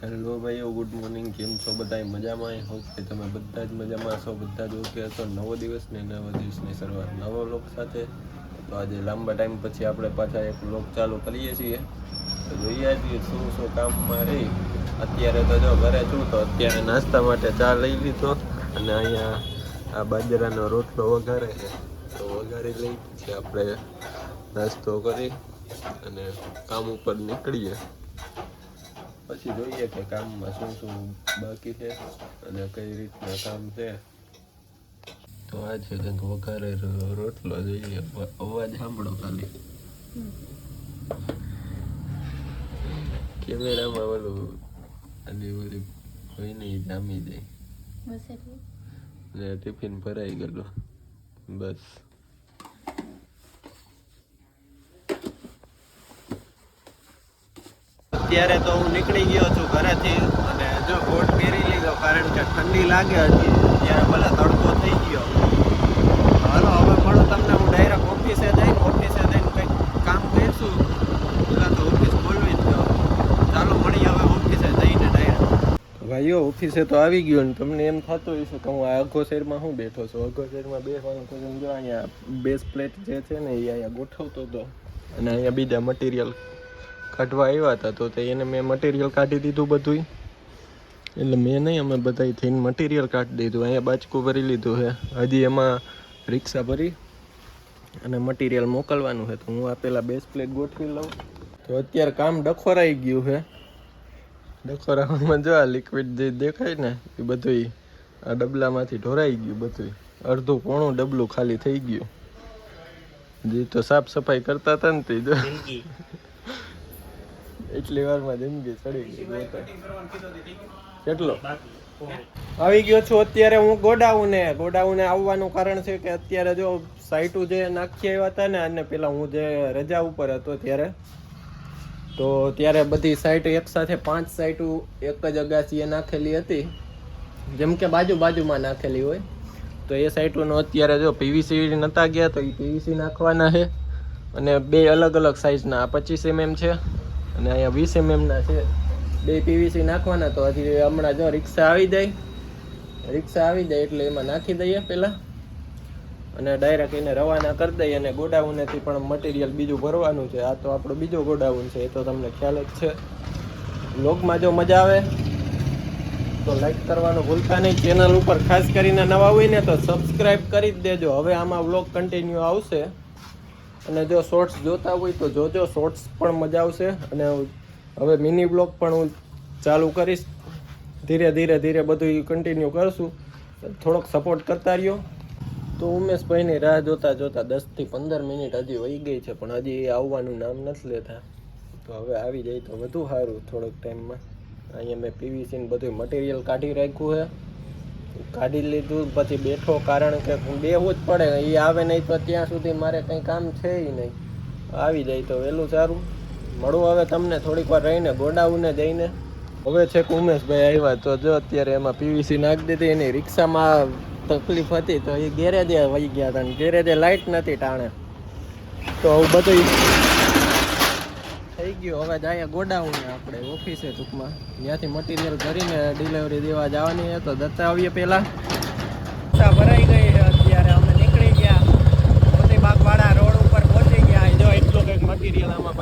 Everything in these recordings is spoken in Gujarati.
હેલો ભાઈઓ ગુડ મોર્નિંગ કેમ છો બધા મજામાં? હોપ કે તમે બધા જ મજામાં છો બધા જ ઓકે હશો. નવો દિવસ ને નવા દિવસની શરૂઆત નવો લોક સાથે. તો આજે લાંબા ટાઈમ પછી આપણે પાછા એક લોક ચાલુ કરીએ છીએ. તો જોઈએ છીએ શું શું કામમાં રહી. અત્યારે તો જો ઘરે છું, તો અત્યારે નાસ્તા માટે ચા લઈ લીધો અને અહીંયા આ બાજરાનો રોટલો વઘારે છે. તો વઘારી લઈ પછી આપણે નાસ્તો કરી અને કામ ઉપર નીકળીએ. પછી જોઈએ કે કામમાં શું શું બાકી છે અને કઈ રીતના કામ છે. તો આ છે કંઈક વઘારે રોટલો જોઈએ. અવાજ સાંભળો ખાલી. કેમેરામાં ઓલું આની બધી હોય નહીં જામી જાય ને ટિફિન ભરાઈ ગયેલું. બસ. અત્યારે તો હું નીકળી ગયો છું ઘરેથી અને જો કોટ પહેરી લીધો કારણ કે ઠંડી લાગે હજી ત્યારે ભલે તડકો થઈ ગયો. હાલો, હવે મળો તમને. હું ડાયરેક્ટ ઓફિસે જઈને ઓફિસે જઈને કંઈક કામ કરીશું. પેલા તો ઓફિસ બોલવી જ ગયો ચાલો મળી હવે ઓફિસે જઈને ડાયરેક્ટ ભાઈઓ ઓફિસે તો આવી ગયો ને. તમને એમ થતું હશે કે હું આ અઘો શહેરમાં હું બેઠો છું? અઘો શહેરમાં બેસવાનું તો જો અહીંયા બેસ પ્લેટ જે છે ને, એ અહીંયા ગોઠવતો હતો. અને અહીંયા બીજા મટીરિયલ કાઢવા આવ્યા હતા તો તે એને મેં મટીરિયલ કાઢી દીધું બધુંય. એટલે મેં નહીં, અમે બધાય થઈને મટીરિયલ કાઢી દીધું, અહીંયા બાચકું ભરી લીધું છે. હજી એમાં રિક્ષા ભરી અને મટીરિયલ મોકલવાનું છે. તો હું આ બેસ પ્લેટ ગોઠવી લઉં. તો અત્યારે કામ ડખોરાઈ ગયું છે. ડખોરામાં જો આ લિક્વિડ જે દેખાય ને, એ બધું આ ડબલામાંથી ઢોરાઈ ગયું બધું અડધું પોણું ડબલું ખાલી થઈ ગયું. જે તો સાફ સફાઈ કરતા હતા ને તે એટલી વારમાં જિંદગી ચડી ગઈ. કેટલો? આવી ગયો છું અત્યારે હું ગોડાઉને. ગોડાઉને આવવાનું કારણ છે કે અત્યારે જો સાઈટુ જે નાખી આવ્યા હતા ને, અને પેલા હું જે રજા ઉપર હતો ત્યારે, તો ત્યારે બધી સાઈટ એક સાથે પાંચ સાઈટુ એક જ અગાસીએ નાખેલી હતી. જેમ કે બાજુ બાજુમાં નાખેલી હોય. તો એ સાઈટોનો અત્યારે જો પીવીસી નતા ગયા, તો એ પીવીસી નાખવાના છે. અને બે અલગ અલગ સાઈઝના પચીસ એમએમ છે. અને અહીંયા વીસ એમએમના છે. બે પીવીસી નાખવાના તો હજી હમણાં જો રિક્ષા આવી જાય. રિક્ષા આવી જાય એટલે એમાં નાખી દઈએ પહેલાં. અને ડાયરેક્ટ એને રવાના કરી દઈએ અને ગોડાઉનેથી પણ મટીરિયલ બીજું ભરવાનું છે. આ તો આપણો બીજો ગોડાઉન છે, એ તો તમને ખ્યાલ જ છે. બ્લોગમાં જો મજા આવે, તો લાઈક કરવાનું ભૂલતા નહીં. ચેનલ ઉપર ખાસ કરીને નવા હોય ને તો સબસ્ક્રાઈબ કરી જ દેજો. હવે આમાં વ્લોગ કન્ટિન્યુ આવશે. અને જો શોર્ટ્સ જોતા હોય તો જોજો શોર્ટ્સ પણ મજા આવશે. અને હવે મિની બ્લોગ પણ હું ચાલુ કરીશ. ધીરે ધીરે ધીરે બધું કન્ટિન્યુ કરશું. થોડોક સપોર્ટ કરતા રહ્યો. તો ઉમેશભાઈની રાહ જોતા જોતા દસથી પંદર મિનિટ હજી વહી ગઈ છે, પણ હજી એ આવવાનું નામ નથી લેતા. તો હવે આવી જાય તો વધુ સારું થોડોક ટાઈમમાં અહીંયા મેં પીવીસીને બધું મટીરિયલ કાઢી રાખ્યું છે. કાઢી લીધું પછી બેઠો કારણ કે બેવું જ પડે એ આવે નહીં તો ત્યાં સુધી મારે કંઈ કામ છે ય નહીં. આવી જાય તો વહેલું સારું. મળું હવે તમને થોડીક વાર રહીને, ગોડાઉને જઈને. હવે છે ઉમેશભાઈ આવ્યા તો જો અત્યારે એમાં પીવીસી નાખી દીધી, એની રિક્ષામાં તકલીફ હતી તો એ ગેરેજે વહી ગયા હતા ગેરેજે લાઇટ નથી ટાણે. તો આવું બધું થઈ ગયું. હવે જાય ગોડાઉન આપણે ઓફિસે ટૂંકમાં. ત્યાંથી મટીરિયલ ભરીને ડિલિવરી દેવા જવાની છે. તો દત્તા આવીએ પહેલાં. રિક્ષા ભરાઈ ગઈ છે અત્યારે. અમે નીકળી ગયા. મોતી બાગવાડા રોડ ઉપર પહોંચી ગયા. જો એટલું કંઈક મટીરિયલ આમાં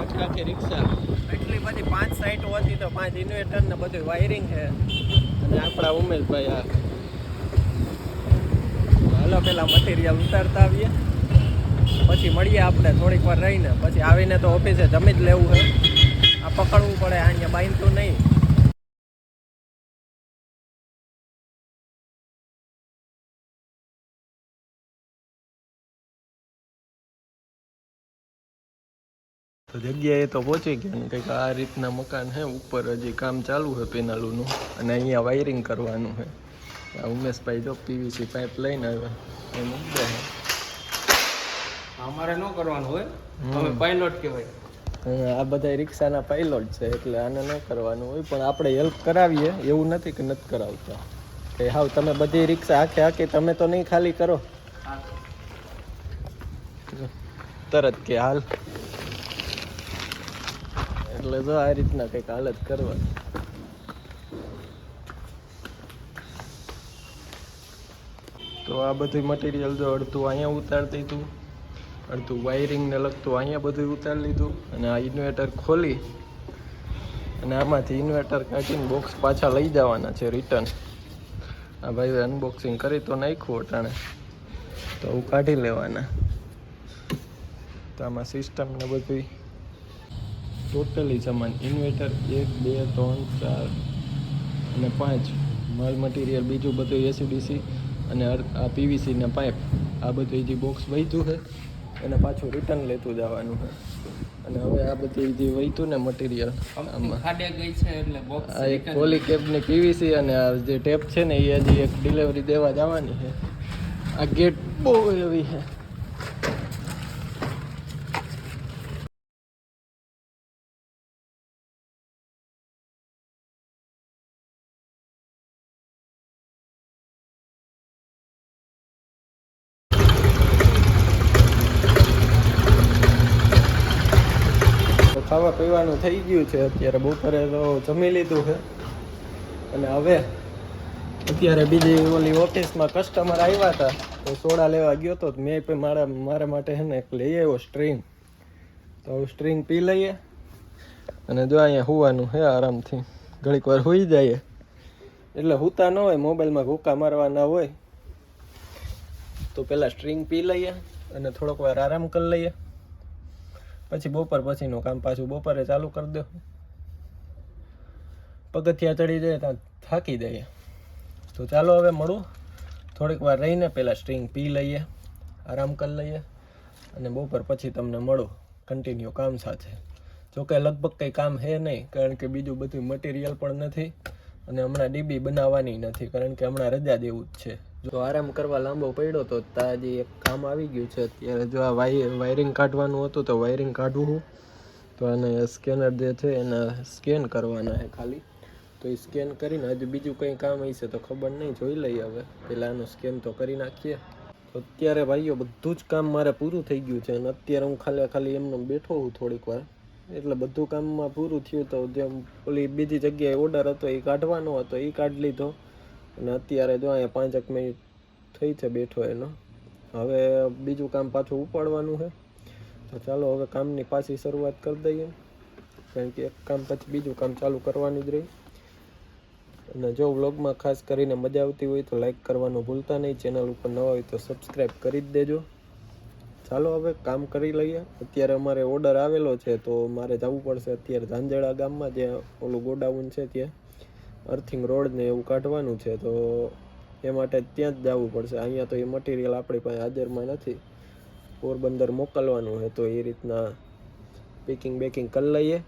આખી આખી રિક્ષા. એટલી બધી પાંચ સાઈટ હોતી તો પાંચ ઇન્વેટર ને બધું વાયરિંગ છે. અને આપણા ઉમેશભાઈ આ હાલો, પેલા મટીરિયલ ઉતારતા આવીએ. પછી મળીએ આપણે થોડીક વાર રહીને. પછી આવીને તો ઓફિસે જમી જ લેવું છે. આ પકડવું પડે અહીંયા બાંધતું નહીં. તો જગ્યાએ તો પહોંચી ગયા ને, કંઈક આ રીતના મકાન છે, ઉપર હજી કામ ચાલુ છે પેનાલુનું. અને અહીંયા વાયરિંગ કરવાનું છે. ઉમેશભાઈ જો પીવીસી પાઇપ લઈને આવ્યા. એ મૂકી દે અમારે ન કરવાનું હોય. અમે પાયલોટ કહેવાય. આ બધા રિક્ષાના પાયલોટ છે એટલે આને ન કરવાનું હોય પણ આપણે હેલ્પ કરાવીએ. એવું નથી કે નથી કરાવતા. કે હાવ તમે બધી રિક્ષા આખે આખી તમે તો નહીં ખાલી કરો. તરત કે હાલ. એટલે જો આ રીતના કંઈક હાલત કરવાની. તો આ બધું મટીરિયલ જો અડધું અહીંયા ઉતારતી હતું અડધું વાયરિંગને લગતું અહીંયા બધું ઉતારી લીધું અને આ ઇન્વર્ટર ખોલી અને આમાંથી ઇન્વર્ટર કાઢીને બોક્સ પાછા લઈ જવાના છે રિટર્ન આ ભાઈ અનબોક્સિંગ કરી તો નાખ્યું અટાણે. તો હું કાઢી લેવાના. તો આમાં સિસ્ટમ ને બધું ટોટલી સમાન. ઇન્વર્ટર એક, બે, ત્રણ, ચાર અને પાંચ. માલ મટીરિયલ બીજું બધું એસીડીસી અને આ પીવીસીના પાઇપ આ બધું જે બોક્સ વહીતું છે એને પાછું રિટર્ન લેતું જવાનું છે. અને હવે આ બધી જે વહીતું ને મટીરિયલ આ એક પોલી કેબની પીવીસી અને આ જે ટેપ છે ને એ હજી એક ડિલિવરી દેવા જવાની છે. આ ગેટ બહુ એવી છે. ખાવા પીવાનું થઈ ગયું છે અત્યારે બપોરે તો જમી લીધું છે. અને હવે અત્યારે બીજી ઓલી ઓફિસમાં કસ્ટમર આવ્યા હતા, તો સોડા લેવા ગયો તો મેં પણ મારા મારા માટે છે ને એક લઈ આવ્યો સ્ટ્રીંગ તો સ્ટ્રીંગ પી લઈએ. અને જો અહીંયા હોવાનું છે આરામથી. ઘડીક વાર હોઈ જઈએ. એટલે હુતા ન હોય, મોબાઈલમાં ભૂકા મારવાના હોય, તો પહેલાં સ્ટ્રિંગ પી લઈએ અને થોડોક વાર આરામ કરી લઈએ. પછી બપોર પછીનું કામ પાછું બપોરે ચાલુ કરી દો. પગથિયા ચડી જાય ત્યાં થાકી જઈએ તો ચાલો હવે મળું. થોડીક વાર રહીને પહેલાં સ્ટ્રિંગ પી લઈએ, આરામ કરી લઈએ અને બપોર પછી તમને મળું. કન્ટિન્યુ કામ સાથે. જોકે લગભગ કંઈ કામ હે નહીં, કારણ કે બીજું બધું મટીરિયલ પણ નથી. અને હમણાં ડીબી બનાવવાની નથી, કારણ કે હમણાં રજા દેવું જ છે. જો આરામ કરવા લાંબો પડ્યો તો તાજી એક કામ આવી ગયું છે. અત્યારે જો આ વાય, વાયરિંગ કાઢવાનું હતું તો વાયરિંગ કાઢવું તો આને સ્કેનર જે છે એને સ્કેન કરવાના છે ખાલી. તો એ સ્કેન કરીને હજુ બીજું કંઈ કામ હશે તો ખબર નહીં, જોઈ લઈએ હવે. પહેલાં આનું સ્કેન તો કરી નાખીએ. તો અત્યારે ભાઈઓ, બધું જ કામ મારે પૂરું થઈ ગયું છે અને અત્યારે હું ખાલી ખાલી એમને બેઠો હું થોડીક વાર. એટલે બધું કામમાં પૂરું થયું તો જેમ ઓલી બીજી જગ્યાએ ઓર્ડર હતો, એ કાઢવાનો હતો, એ કાઢી લીધો. અને અત્યારે જો અહીંયા પાંચેક મિનિટ થઈ છે બેઠો એનો. હવે બીજું કામ પાછું ઉપાડવાનું છે. તો ચાલો હવે કામની પાછી શરૂઆત કરી દઈએ. કારણ કે એક કામ પછી બીજું કામ ચાલુ કરવાનું જ રહી. અને જો વ્લોગમાં ખાસ કરીને મજા આવતી હોય તો લાઈક કરવાનું ભૂલતા નહીં. ચેનલ ઉપર નવા હોય તો સબસ્ક્રાઈબ કરી જ દેજો. ચાલો હવે કામ કરી લઈએ. અત્યારે અમારે ઓર્ડર આવેલો છે, તો મારે જવું પડશે અત્યારે ઝાંઝેડા ગામમાં જ્યાં ઓલું ગોડાઉન છે ત્યાં. અર્થિંગ રોડ ને એવું કાઢવાનું છે, તો એ માટે ત્યાં જ જવું પડશે. અહીંયા તો એ મટીરિયલ આપણી પાસે હાજરમાં નથી. પોરબંદર મોકલવાનું છે તો એ રીતના પેકિંગ બેકિંગ કરી લઈએ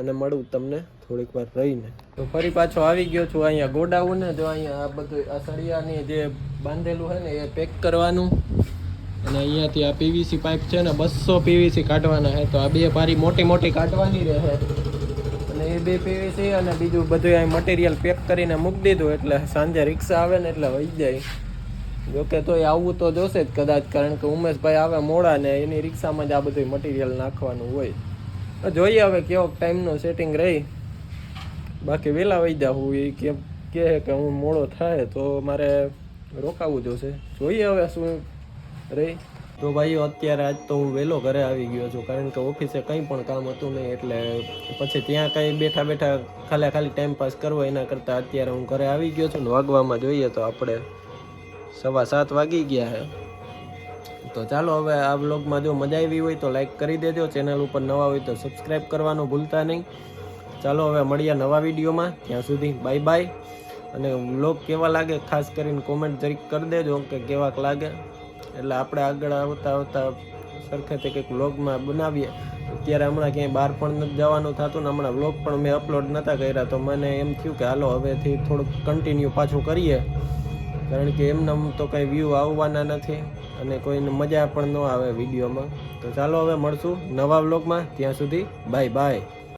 અને મળું તમને થોડીક વાર રહીને. તો ફરી પાછો આવી ગયો છું અહીંયા ગોડાઉન. જો અહીંયા આ બધું આ સળિયાની જે બાંધેલું છે ને એ પેક કરવાનું. અને અહીંયાથી આ પીવીસી પાઇપ છે ને બસો પીવીસી કાઢવાના છે. તો આ બે પારી મોટી મોટી કાઢવાની રહે અને એ બે પીવીસી અને બીજું બધું અહીં મટીરિયલ પેક કરીને મૂકી દીધું એટલે સાંજે રિક્ષા આવે ને એટલે વહી જાય. જોકે તોય આવવું તો જોશે જ કદાચ, કારણ કે ઉમેશભાઈ આવે મોડા ને એની રિક્ષામાં જ આ બધું મટીરિયલ નાખવાનું હોય. તો જોઈએ હવે કેવો ટાઈમનું સેટિંગ રહી. બાકી વહેલા વહી જાઉં એ કેમ કે હું મોડો થાય તો મારે રોકાવું જોશે. જોઈએ હવે શું રહી તો ભાઈઓ અત્યારે આજ તો હું વહેલો ઘરે આવી ગયો છું, કારણ કે ઓફિસે કંઈ પણ કામ હતું નહીં, એટલે પછી ત્યાં કંઈ બેઠા બેઠા ખાલી ખાલી ટાઈમ પાસ કરવો એના કરતાં અત્યારે હું ઘરે આવી ગયો છું ને વાગવામાં જોઈએ તો આપણે સવા સાત વાગી ગયા છે તો ચાલો હવે આ બ્લોગમાં જો મજા આવી હોય તો લાઈક કરી દેજો ચેનલ ઉપર નવા હોય તો સબસ્ક્રાઈબ કરવાનું ભૂલતા નહીં. ચાલો હવે મળીએ નવા વિડીયોમાં, ત્યાં સુધી બાય બાય અને બ્લોગ કેવા લાગે, ખાસ કરીને કોમેન્ટ જરીક કરી દેજો, કે કેવાક લાગે. એટલે આપણે આગળ આવતા આવતા સરખેથી કંઈક વ્લોગમાં બનાવીએ. અત્યારે હમણાં ક્યાંય બહાર પણ નથી જવાનું થતું ને હમણાં વ્લોગ પણ મેં અપલોડ નહોતા કર્યા. તો મને એમ થયું કે હાલો, હવેથી થોડુંક કન્ટિન્યુ પાછું કરીએ. કારણ કે એમને તો કંઈ વ્યૂ આવવાના નથી અને કોઈને મજા પણ ન આવે વિડીયોમાં તો ચાલો હવે મળશું નવા વ્લોગમાં ત્યાં સુધી બાય બાય